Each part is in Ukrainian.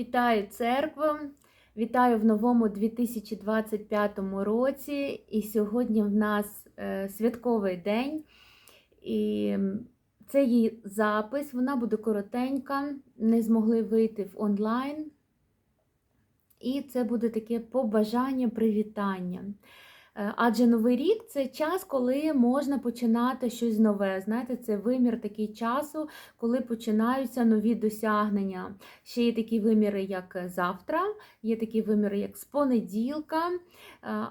Вітаю церкву! Вітаю в новому 2025 році. І сьогодні в нас е, святковий день. І це її запис, вона буде коротенька, не змогли вийти в онлайн. І це буде таке побажання, привітання. Е, Адже Новий рік це час, коли можна починати щось нове. Знаєте, це вимір такий часу, коли починаються нові досягнення. Ще є такі виміри, як завтра, є такі виміри, як з понеділка,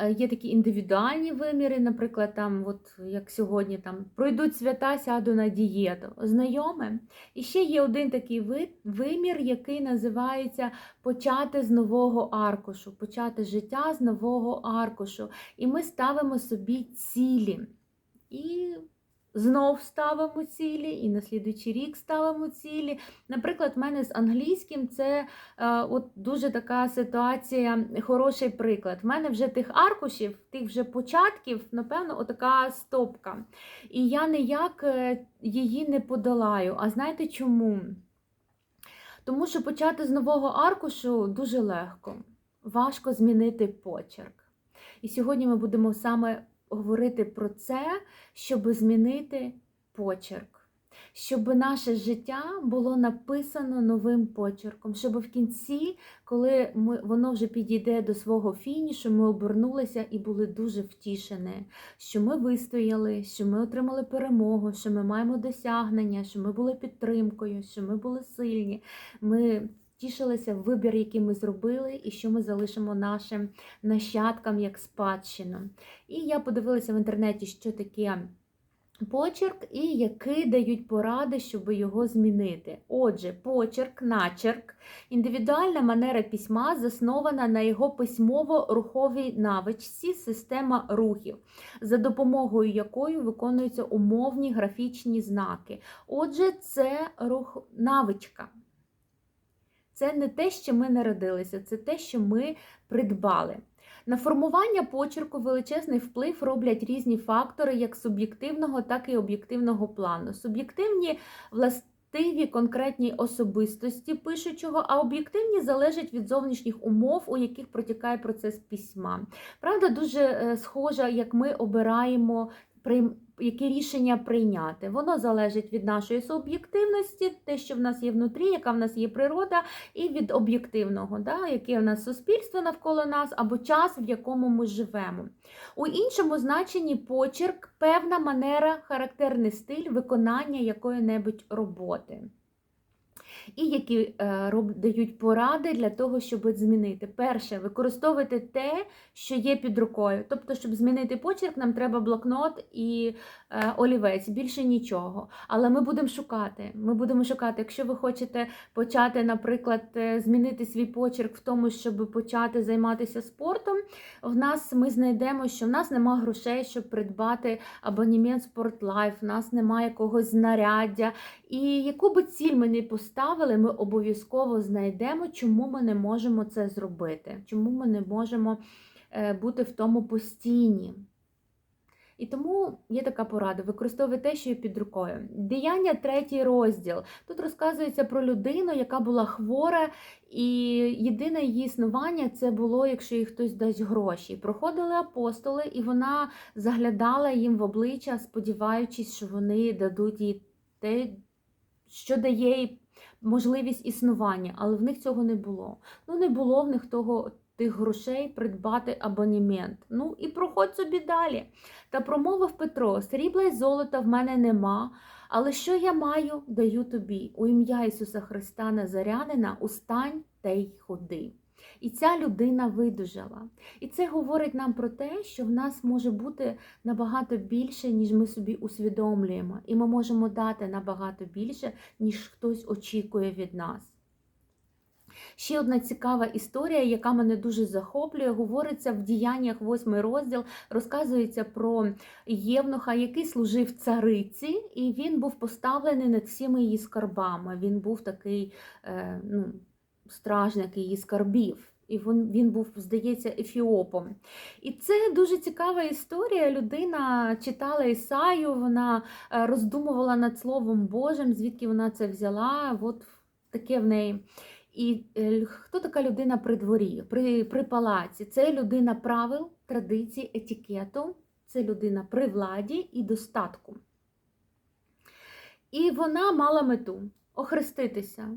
е, є такі індивідуальні виміри, наприклад, там, от як сьогодні, там пройдуть свята, сяду на дієту. Знайоме? І ще є один такий вимір, який називається почати з нового аркушу, почати життя з нового аркушу. І ми ставимо собі цілі. І знов ставимо цілі, і на слідуючий рік ставимо цілі. Наприклад, в мене з англійським це е, от дуже така ситуація, хороший приклад. В мене вже тих аркушів, тих вже початків, напевно, отака стопка. І я ніяк е, її не подолаю. А знаєте чому? Тому що почати з нового аркушу дуже легко. Важко змінити почерк. І сьогодні ми будемо саме говорити про це, щоб змінити почерк, щоб наше життя було написано новим почерком, щоб в кінці, коли ми, воно вже підійде до свого фінішу, ми обернулися і були дуже втішені, що ми вистояли, що ми отримали перемогу, що ми маємо досягнення, що ми були підтримкою, що ми були сильні. Ми тішилися вибір, який ми зробили, і що ми залишимо нашим нащадкам як спадщину. І я подивилася в інтернеті, що таке. Почерк і які дають поради, щоб його змінити. Отже, почерк, начерк, індивідуальна манера письма заснована на його письмово-руховій навичці система рухів, за допомогою якої виконуються умовні графічні знаки. Отже, це рух навичка. Це не те, що ми народилися, це те, що ми придбали. На формування почерку величезний вплив роблять різні фактори як суб'єктивного, так і об'єктивного плану. Суб'єктивні властиві конкретній особистості пишучого, а об'єктивні залежать від зовнішніх умов, у яких протікає процес письма. Правда, дуже е, схожа, як ми обираємо які рішення прийняти. Воно залежить від нашої суб'єктивності, те, що в нас є внутрі, яка в нас є природа, і від об'єктивного, да, яке в нас суспільство навколо нас, або час, в якому ми живемо. У іншому значенні почерк певна манера, характерний стиль виконання якої-небудь роботи. І які е, дають поради для того, щоб змінити. Перше, використовуйте те, що є під рукою. Тобто, щоб змінити почерк, нам треба блокнот і е, олівець, більше нічого. Але ми будемо шукати. Ми будемо шукати, якщо ви хочете почати, наприклад, е, змінити свій почерк в тому, щоб почати займатися спортом. В нас ми знайдемо, що в нас немає грошей, щоб придбати абонемент Спортлайф, в нас немає якогось знаряддя. І яку би ціль ми не поставили, ми обов'язково знайдемо, чому ми не можемо це зробити, чому ми не можемо е, бути в тому постійні. І тому є така порада: використовуй те, що є під рукою. Діяння, третій розділ. Тут розказується про людину, яка була хвора, і єдине її існування це було, якщо їй хтось дасть гроші. Проходили апостоли, і вона заглядала їм в обличчя, сподіваючись, що вони дадуть їй те, що дає їй можливість існування, але в них цього не було. Ну, не було в них того тих грошей придбати абонімент. Ну і проходь собі далі. Та промовив Петро: срібла й золота в мене нема. Але що я маю, даю тобі. У ім'я Ісуса Христа Назарянина устань та й ходи. І ця людина видужала. І це говорить нам про те, що в нас може бути набагато більше, ніж ми собі усвідомлюємо. І ми можемо дати набагато більше, ніж хтось очікує від нас. Ще одна цікава історія, яка мене дуже захоплює, говориться в діяннях 8 розділ, розказується про Євнуха, який служив цариці, і він був поставлений над всіма її скарбами. Він був такий е, ну, стражник її скарбів. І він, він був, здається, ефіопом. І це дуже цікава історія. Людина читала Ісаю, вона е, роздумувала над Словом Божим, звідки вона це взяла. От таке в неї. І е, хто така людина при дворі, при, при палаці? Це людина правил, традицій, етикету, це людина при владі і достатку. І вона мала мету охреститися.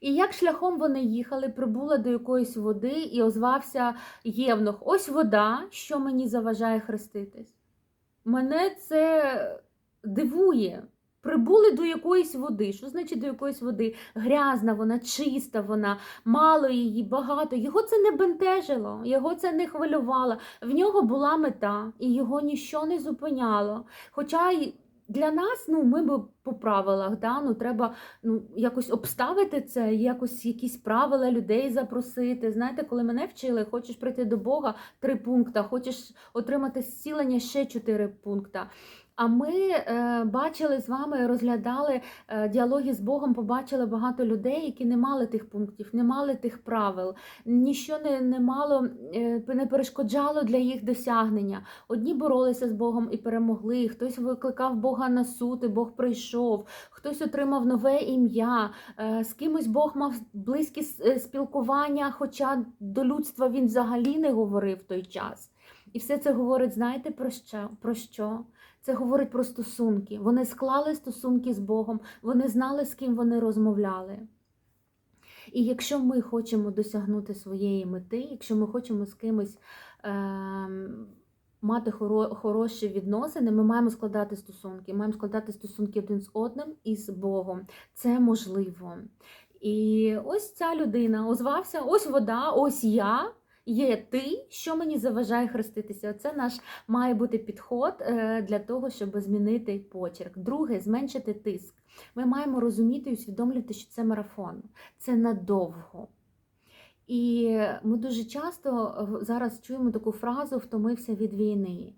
І як шляхом вони їхали, прибула до якоїсь води і озвався Євнух. Ось вода, що мені заважає хреститись. Мене це дивує. Прибули до якоїсь води. Що значить до якоїсь води? Грязна вона, чиста вона, мало її, багато. Його це не бентежило, його це не хвилювало. В нього була мета, і його ніщо не зупиняло. Хоча для нас, ну, ми б по правилах, да, ну, треба ну, якось обставити це, якось якісь правила людей запросити. Знаєте, коли мене вчили, хочеш прийти до Бога три пункти, хочеш отримати зцілення ще чотири пункти. А ми е, бачили з вами, розглядали е, діалоги з Богом, побачили багато людей, які не мали тих пунктів, не мали тих правил, ніщо не, не мало, е, не перешкоджало для їх досягнення. Одні боролися з Богом і перемогли, хтось викликав Бога на суд, і Бог прийшов, хтось отримав нове ім'я, з кимось Бог мав близькі спілкування, хоча до людства він взагалі не говорив в той час. І все це говорить, знаєте, про що? Про що? Це говорить про стосунки. Вони склали стосунки з Богом, вони знали, з ким вони розмовляли. І якщо ми хочемо досягнути своєї мети, якщо ми хочемо з кимось ем, мати хоро, хороші відносини, ми маємо складати стосунки, маємо складати стосунки один з одним і з Богом. Це можливо. І ось ця людина озвався: ось вода, ось я. Є ти, що мені заважає хреститися. Це наш має бути підход е, для того, щоб змінити почерк. Друге, зменшити тиск. Ми маємо розуміти і усвідомлювати, що це марафон, це надовго. І ми дуже часто е, зараз чуємо таку фразу втомився від війни.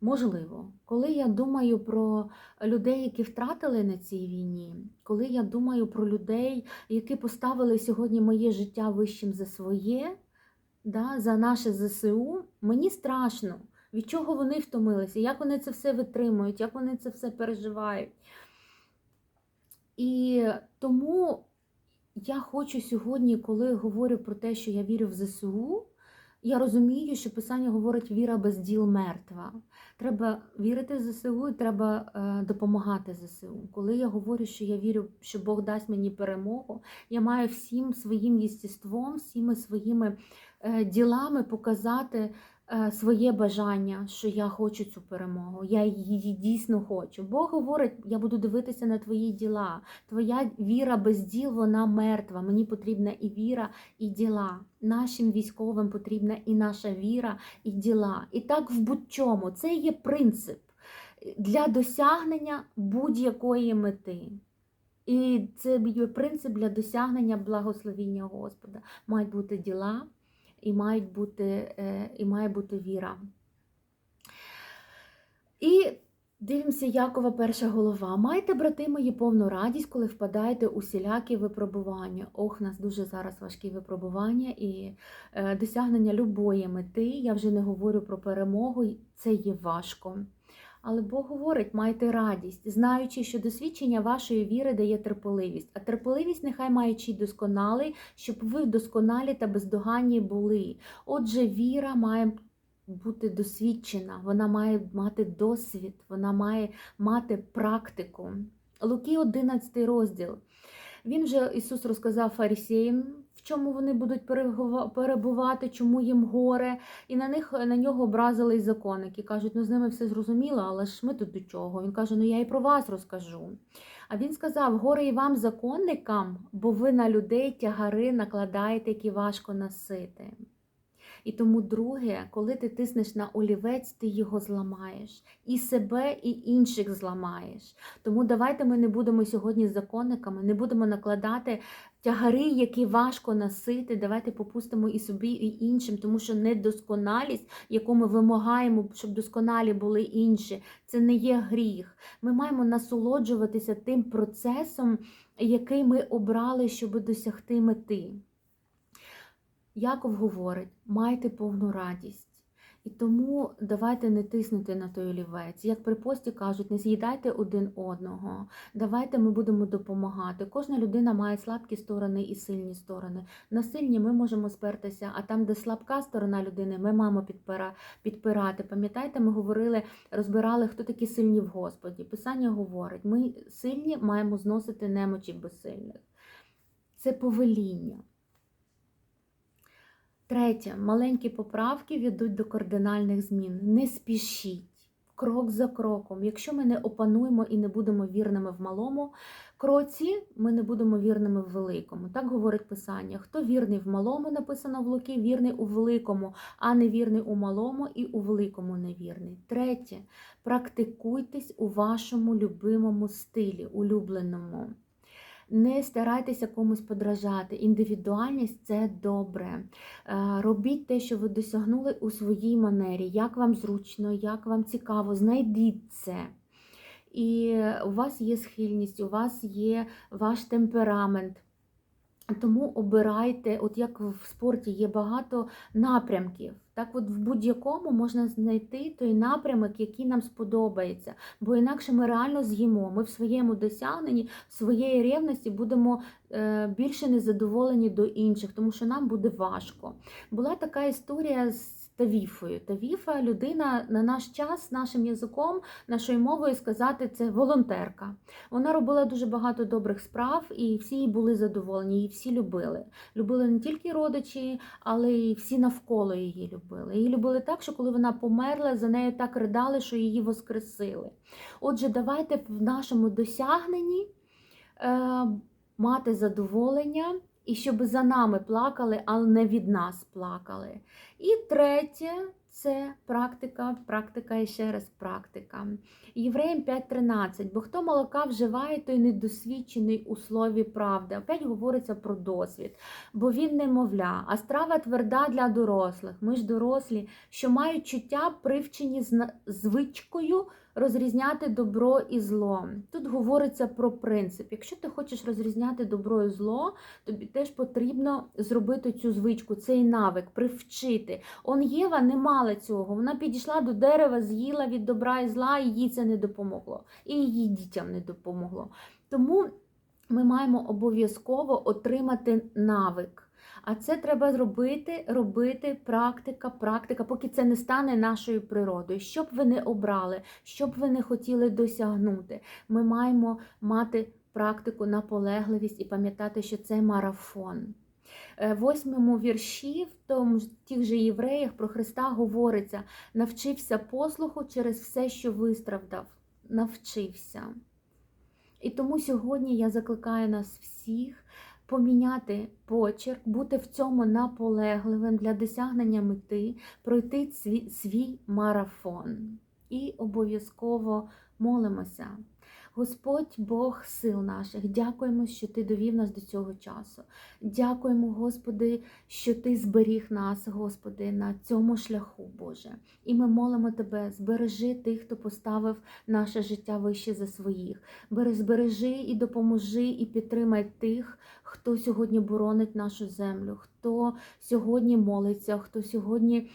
Можливо, коли я думаю про людей, які втратили на цій війні, коли я думаю про людей, які поставили сьогодні моє життя вищим за своє, да, за наше ЗСУ, мені страшно, від чого вони втомилися, як вони це все витримують, як вони це все переживають. І тому я хочу сьогодні, коли говорю про те, що я вірю в ЗСУ, я розумію, що Писання говорить, віра без діл мертва. Треба вірити ЗСУ і треба е, допомагати ЗСУ. Коли я говорю, що я вірю, що Бог дасть мені перемогу, я маю всім своїм єстіством, всіми своїми е, ділами показати своє бажання, що я хочу цю перемогу. Я її дійсно хочу. Бог говорить, я буду дивитися на твої діла. Твоя віра без діл, вона мертва. Мені потрібна і віра, і діла. Нашим військовим потрібна і наша віра, і діла. І так в будь-чому. Це є принцип для досягнення будь-якої мети. І це є принцип для досягнення благословіння Господа. Мають бути діла і, мають бути, е, і має бути віра. І дивимося, Якова перша голова. Майте, брати мої, повну радість, коли впадаєте у всілякі випробування. Ох, нас дуже зараз важкі випробування і е, досягнення любої мети. Я вже не говорю про перемогу, це є важко. Але Бог говорить, майте радість, знаючи, що досвідчення вашої віри дає терпеливість, а терпеливість нехай має чий досконалий, щоб ви досконалі та бездоганні були. Отже, віра має бути досвідчена, вона має мати досвід, вона має мати практику. Луки 11 розділ. Він же Ісус розказав фарисеям, чому вони будуть перебувати, чому їм горе, і на них на нього образили й законники. Кажуть, ну з ними все зрозуміло, але ж ми тут до чого. Він каже, ну я і про вас розкажу. А він сказав: горе і вам, законникам, бо ви на людей тягари накладаєте, які важко носити. І тому, друге, коли ти тиснеш на олівець, ти його зламаєш. І себе, і інших зламаєш. Тому давайте ми не будемо сьогодні законниками, не будемо накладати тягари, які важко носити. Давайте попустимо і собі, і іншим, тому що недосконалість, яку ми вимагаємо, щоб досконалі були інші, це не є гріх. Ми маємо насолоджуватися тим процесом, який ми обрали, щоб досягти мети. Яков говорить: майте повну радість. І тому давайте не тиснути на той олівець. Як при пості кажуть, не з'їдайте один одного. Давайте ми будемо допомагати. Кожна людина має слабкі сторони і сильні сторони. На сильні ми можемо спертися, а там, де слабка сторона людини, ми маємо підпира, підпирати. Пам'ятаєте, ми говорили, розбирали, хто такі сильні в Господі. Писання говорить, ми сильні маємо зносити немочі безсильних. Це повеління. Третє, маленькі поправки ведуть до кардинальних змін. Не спішіть. Крок за кроком. Якщо ми не опануємо і не будемо вірними в малому кроці, ми не будемо вірними в великому. Так говорить Писання. Хто вірний в малому, написано в Луки, вірний у великому, а не вірний у малому і у великому невірний. Третє, практикуйтесь у вашому любимому стилі, улюбленому. Не старайтеся комусь подражати. Індивідуальність це добре. Е, Робіть те, що ви досягнули у своїй манері, як вам зручно, як вам цікаво, знайдіть це. І у вас є схильність, у вас є ваш темперамент. Тому обирайте, от як в спорті є багато напрямків. Так от в будь-якому можна знайти той напрямок, який нам сподобається. Бо інакше ми реально з'їмо. Ми в своєму досягненні, в своєї рівності будемо е, більше незадоволені до інших, тому що нам буде важко. Була така історія з Тавіфою. Тавіфа людина на наш час, нашим язиком, нашою мовою сказати, це волонтерка. Вона робила дуже багато добрих справ, і всі їй були задоволені, її всі любили. Любили не тільки родичі, але й всі навколо її любили. Її любили так, що коли вона померла, за нею так ридали, що її воскресили. Отже, давайте в нашому досягненні е, мати задоволення. І щоб за нами плакали, але не від нас плакали. І третє це практика, практика і ще раз практика. Євреям 5.13. Бо хто молока вживає, той недосвідчений у слові правди. Опять говориться про досвід, бо він немовля, а страва тверда для дорослих. Ми ж дорослі, що мають чуття, привчені звичкою розрізняти добро і зло. Тут говориться про принцип. Якщо ти хочеш розрізняти добро і зло, тобі теж потрібно зробити цю звичку, цей навик, привчити. Он Єва не мала цього. Вона підійшла до дерева, з'їла від добра і зла, і їй це не допомогло. І її дітям не допомогло. Тому ми маємо обов'язково отримати навик. А це треба зробити, робити практика, практика, поки це не стане нашою природою. Що б ви не обрали, що б ви не хотіли досягнути, ми маємо мати практику, наполегливість і пам'ятати, що це марафон. Е, восьмому вірші, в тому ж тих же євреях про Христа говориться: навчився послуху через все, що вистраждав. Навчився. І тому сьогодні я закликаю нас всіх поміняти почерк, бути в цьому наполегливим для досягнення мети, пройти свій, марафон. І обов'язково молимося. Господь Бог сил наших, дякуємо, що Ти довів нас до цього часу. Дякуємо, Господи, що Ти зберіг нас, Господи, на цьому шляху, Боже. І ми молимо Тебе, збережи тих, хто поставив наше життя вище за своїх. Збережи і допоможи, і підтримай тих, хто сьогодні боронить нашу землю, хто сьогодні молиться, хто сьогодні.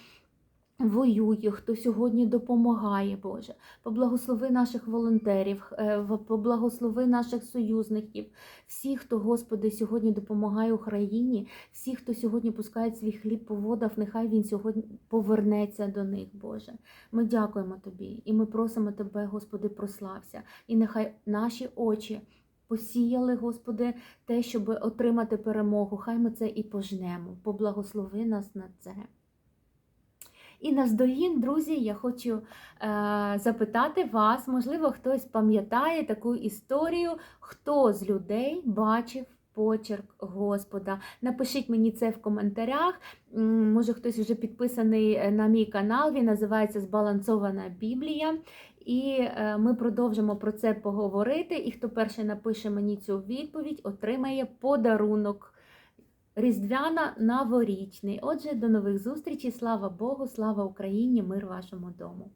Воює, хто сьогодні допомагає, Боже. Поблагослови наших волонтерів, е, поблагослови наших союзників, всіх, хто, Господи, сьогодні допомагає Україні, всі, хто сьогодні пускає свій хліб по водах, нехай він сьогодні повернеться до них, Боже. Ми дякуємо Тобі і ми просимо Тебе, Господи, прослався. І нехай наші очі посіяли, Господи, те, щоб отримати перемогу. Хай ми це і пожнемо. Поблагослови нас на це. І наздогін, друзі, я хочу е, запитати вас, можливо, хтось пам'ятає таку історію, хто з людей бачив почерк Господа. Напишіть мені це в коментарях. Може, хтось вже підписаний е, на мій канал, він називається Збалансована Біблія. І е, ми продовжимо про це поговорити. І хто перший напише мені цю відповідь, отримає подарунок. Різдвяна новорічний. Отже, до нових зустрічей. Слава Богу, слава Україні, мир вашому дому.